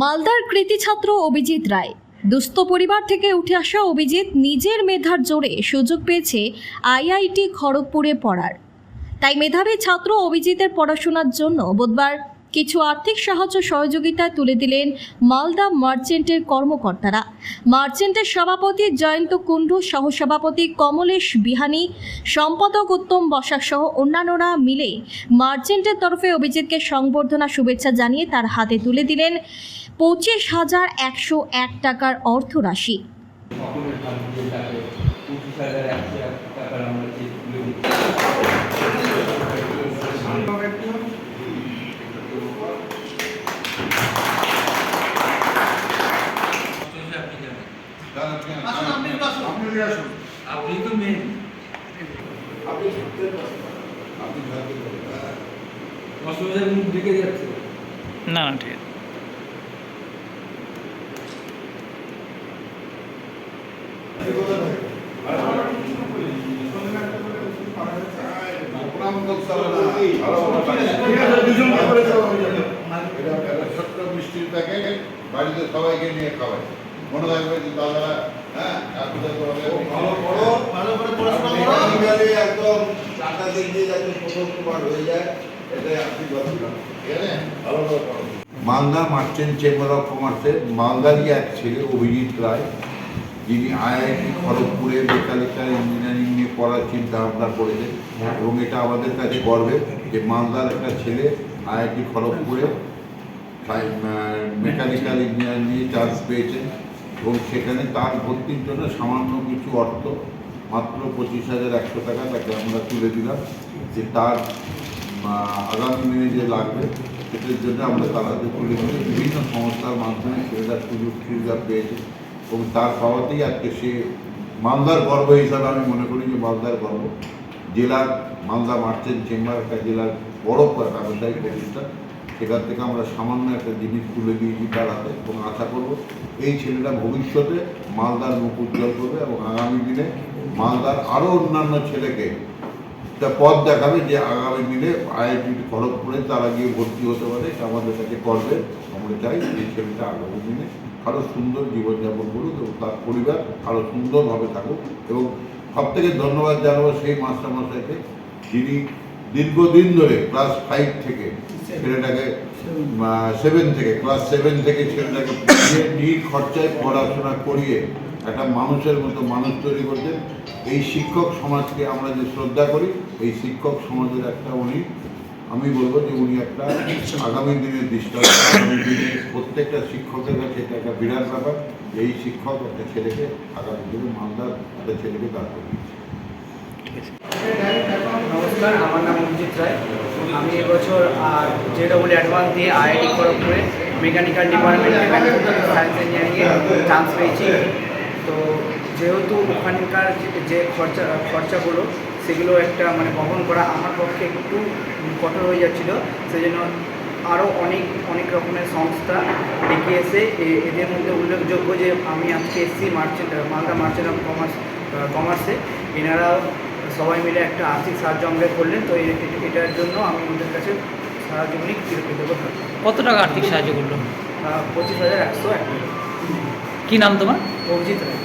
মালদার কৃতি ছাত্র অভিজিৎ রায়। দুস্থ পরিবার থেকে উঠে আসা অভিজিৎ নিজের মেধার জোরে সুযোগ পেয়েছে আইআইটি খড়গপুরে পড়ার। তাই মেধাবী ছাত্র অভিজিতের পড়াশোনার জন্য বুধবার কিছু আর্থিক সাহায্য সহযোগিতা তুলে দিলেন মালদা মার্চেন্টের কর্মকর্তারা। মার্চেন্টের সভাপতি জয়ন্ত কুণ্ডু, সহসভাপতি কমলেশ বিহানি, সম্পাদক উত্তম বসাক সহ অন্যান্যরা মিলে মার্চেন্টের তরফে অভিজিৎকে সংবর্ধনা শুভেচ্ছা জানিয়ে তার হাতে তুলে দিলেন পঁচিশ হাজার একশো এক টাকার অর্থরাশি সকলের হাত দিয়ে তাকে পঁচিশ হাজার একশো এক টাকার আমরা চেক তুলে দিচ্ছি আসুন আপনি একটু আসুন। আপনি একটু আসুন। আপনি তো মেন আপনি আপনি অসুবিধার মুখ ঢেকে যাচ্ছে। না না ঠিক আছে। বাড়িতে সবাইকে নিয়ে খাওয়াই। মালদা মার্চেন্ট চেম্বার অফ কমার্সের মালদারই এক ছেলে, অভিজিৎ রায়, যিনি আইআইটি খড়গপুরে মেকানিক্যাল ইঞ্জিনিয়ারিং নিয়ে পড়ার চিন্তা ভাবনা করেছেন এবং এটা আমাদের কাছে গর্বের যে মালদার একটা ছেলে আইআইটি খড়গপুরে মেকানিক্যাল ইঞ্জিনিয়ারিং নিয়ে চান্স পেয়েছেন। এবং সেখানে তার ভর্তির জন্য সামান্য কিছু অর্থ, মাত্র পঁচিশ হাজার একশো টাকা তাকে আমরা তুলে দিলাম যে তার আগামী দিনে যে লাগবে, সেটার জন্য আমরা তার হাতে তুলে দিই বিভিন্ন সংস্থার মাধ্যমে সেটা সুযোগ সুবিধা পেয়েছে এবং তার পাওয়াতেই আজকে সে মালদার গর্ব হিসাবে আমি মনে করি যে মালদার গর্ব। জেলার মালদা মার্চেন্ট চেম্বার, একটা জেলার বড় ব্যবসায়িক প্রতিষ্ঠান সেখান থেকে আমরা সামান্য একটা জিনিস তুলে দিয়েছি তার হাতে এবং আশা করব এই ছেলেটা ভবিষ্যতে মালদার মুখ উজ্জ্বল করবে এবং আগামী দিনে মালদার আরও অন্যান্য ছেলেকে একটা পথ দেখাবে যে আগামী দিনে আইআইটি খড়গপুরে তারা গিয়ে ভর্তি হতে পারে আমাদের কাছে করবে আমরা চাই এই ছেলেটা আগামী দিনে আরও সুন্দর জীবনযাপন করুক এবং তার পরিবার আরও সুন্দরভাবে থাকুক। এবং সব থেকে ধন্যবাদ জানাব সেই মাস্টারমশাইকে যিনি দীর্ঘদিন ধরে ক্লাস ফাইভ থেকে ছেলেটাকে সেভেন থেকে ক্লাস সেভেন থেকে ছেলেটাকে নির খরচায় পড়াশোনা করিয়ে একটা মানুষের মতো মানুষ তৈরি করছেন এই শিক্ষক সমাজকে আমরা যে শ্রদ্ধা করি, এই শিক্ষক সমাজের একটা উনি, আমি বলব যে উনি একটা আগামী দিনের দৃষ্টান্ত প্রত্যেকটা শিক্ষকের কাছে এটা একটা বিরাট ব্যাপার, এই শিক্ষক একটা ছেলেকে আগামী দিনে মালদার একটা ছেলেকে দাঁড় করিয়েছে নমস্কার, আমার নাম অভিজিৎ রায়। আমি এবছর জে ডবল অ্যাডভান্স দিয়ে আইআইটি খড়গপুরে মেকানিক্যাল ডিপার্টমেন্টে মেকানিক্যাল সায়েন্স ইঞ্জিনিয়ারিংয়ে চান্স পেয়েছি। তো যেহেতু ওখানকার যে- খরচা, খরচাগুলো, সেগুলো একটা মানে বহন করা আমার পক্ষে একটু কঠোর হয়ে যাচ্ছিল। সেই জন্য আরও অনেক অনেক রকমের সংস্থা এগিয়ে এসে এদের মধ্যে উল্লেখযোগ্য যে আমি আজকে এসছি merchant Malda merchant of commerce কমার্সে এনারা সবাই মিলে একটা আর্থিক সাহায্য আমরা করলেন তো এটার জন্য আমি ওদের কাছে সারা জীবনই কৃতজ্ঞ থাকব কত টাকা আর্থিক সাহায্য করল? পঁচিশ হাজার একশো এক কি নাম তোমার? অভিজিৎ রায়।